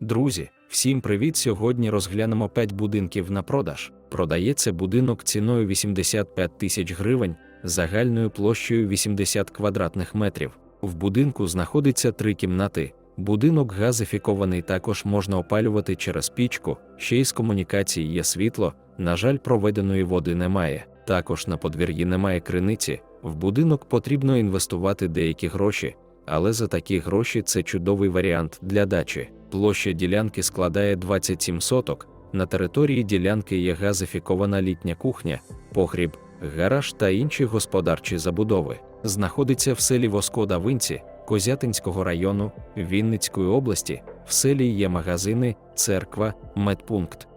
Друзі, всім привіт! Сьогодні розглянемо 5 будинків на продаж. Продається будинок ціною 85 тисяч гривень, загальною площею 80 квадратних метрів. В будинку знаходиться три кімнати. Будинок газифікований також можна опалювати через пічку, ще й з комунікації є світло, на жаль, проведеної води немає. Також на подвір'ї немає криниці. В будинок потрібно інвестувати деякі гроші, але за такі гроші це чудовий варіант для дачі. Площа ділянки складає 27 соток. На території ділянки є газифікована літня кухня, погріб, гараж та інші господарчі забудови. Знаходиться в селі Воскода-Винці, Козятинського району, Вінницької області. В селі є магазини, церква, медпункт.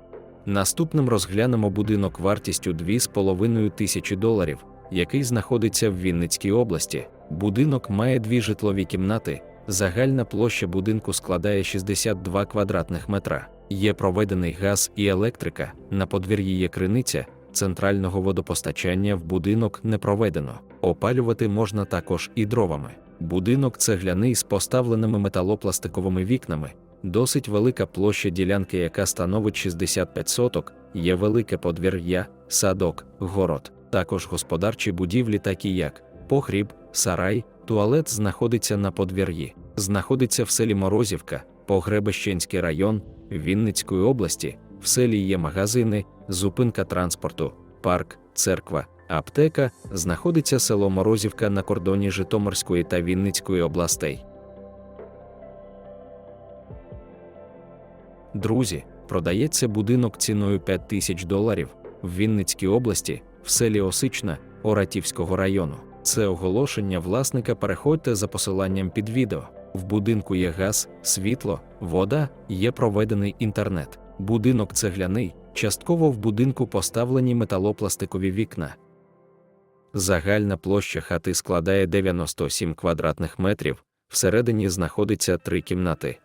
Наступним розглянемо будинок вартістю 2,5 тисячі доларів, який знаходиться в Вінницькій області. Будинок має дві житлові кімнати. Загальна площа будинку складає 62 квадратних метра. Є проведений газ і електрика, на подвір'ї є криниця, центрального водопостачання в будинок не проведено. Опалювати можна також і дровами. Будинок цегляний з поставленими металопластиковими вікнами. Досить велика площа ділянки, яка становить 65 соток, є велике подвір'я, садок, город. Також господарчі будівлі, такі як погріб, сарай, туалет знаходиться на подвір'ї. Знаходиться в селі Морозівка, Погребищенський район Вінницької області. В селі є магазини, зупинка транспорту, парк, церква, аптека. Знаходиться село Морозівка на кордоні Житомирської та Вінницької областей. Друзі, продається будинок ціною 5 тисяч доларів в Вінницькій області, в селі Осична, Оратівського району. Це оголошення власника. Переходьте за посиланням під відео. В будинку є газ, світло, вода, є проведений інтернет. Будинок цегляний, частково в будинку поставлені металопластикові вікна. Загальна площа хати складає 97 квадратних метрів, всередині знаходиться три кімнати.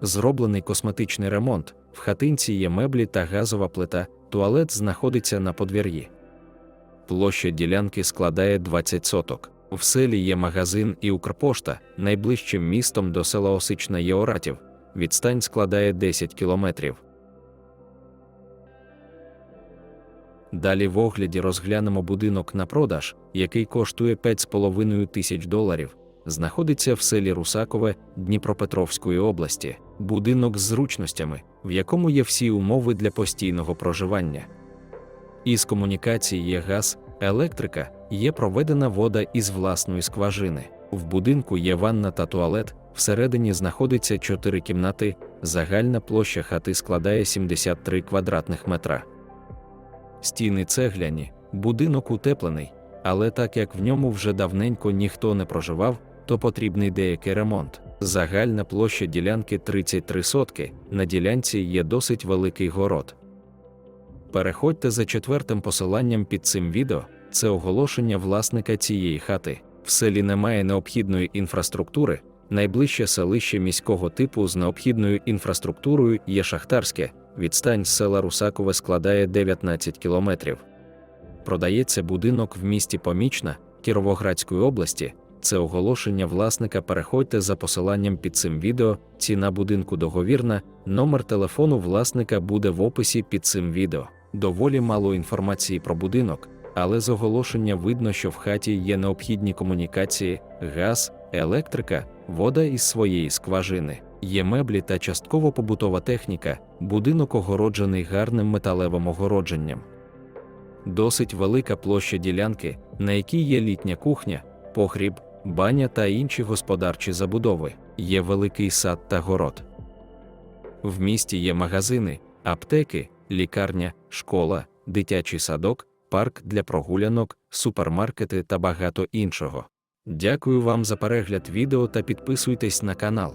Зроблений косметичний ремонт. В хатинці є меблі та газова плита, туалет знаходиться на подвір'ї. Площа ділянки складає 20 соток. В селі є магазин і Укрпошта, найближчим містом до села Осична є Оратів. Відстань складає 10 кілометрів. Далі в огляді розглянемо будинок на продаж, який коштує 5,5 тисяч доларів. Знаходиться в селі Русакове Дніпропетровської області. Будинок з зручностями, в якому є всі умови для постійного проживання. Із комунікації є газ, електрика, є проведена вода із власної скважини. В будинку є ванна та туалет, всередині знаходиться чотири кімнати, загальна площа хати складає 73 квадратних метра. Стіни цегляні, будинок утеплений, але так як в ньому вже давненько ніхто не проживав, то потрібний деякий ремонт. Загальна площа ділянки 33 сотки, на ділянці є досить великий город. Переходьте за четвертим посиланням під цим відео, це оголошення власника цієї хати. В селі немає необхідної інфраструктури. Найближче селище міського типу з необхідною інфраструктурою є Шахтарське, відстань з села Русакове складає 19 кілометрів. Продається будинок в місті Помічна Кіровоградської області. Це оголошення власника. Переходьте за посиланням під цим відео. Ціна будинку договірна, номер телефону власника буде в описі під цим відео. Доволі мало інформації про будинок, але з оголошення видно, що в хаті є необхідні комунікації, газ, електрика, вода із своєї скважини. Є меблі та частково побутова техніка, будинок огороджений гарним металевим огородженням. Досить велика площа ділянки, на якій є літня кухня, погріб, баня та інші господарчі забудови, є великий сад та город. В місті є магазини, аптеки, лікарня, школа, дитячий садок, парк для прогулянок, супермаркети та багато іншого. Дякую вам за перегляд відео та підписуйтесь на канал.